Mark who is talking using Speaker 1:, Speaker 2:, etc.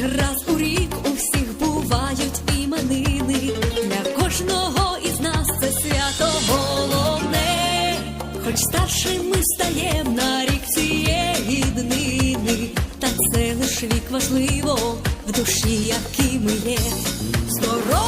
Speaker 1: Раз у рік у всіх бувають іменини. Для кожного із нас це свято головне. Хоч старшим ми стаєм на рік цієї днини, та це лиш вік важливо в душі, які ми є. Здоров'я,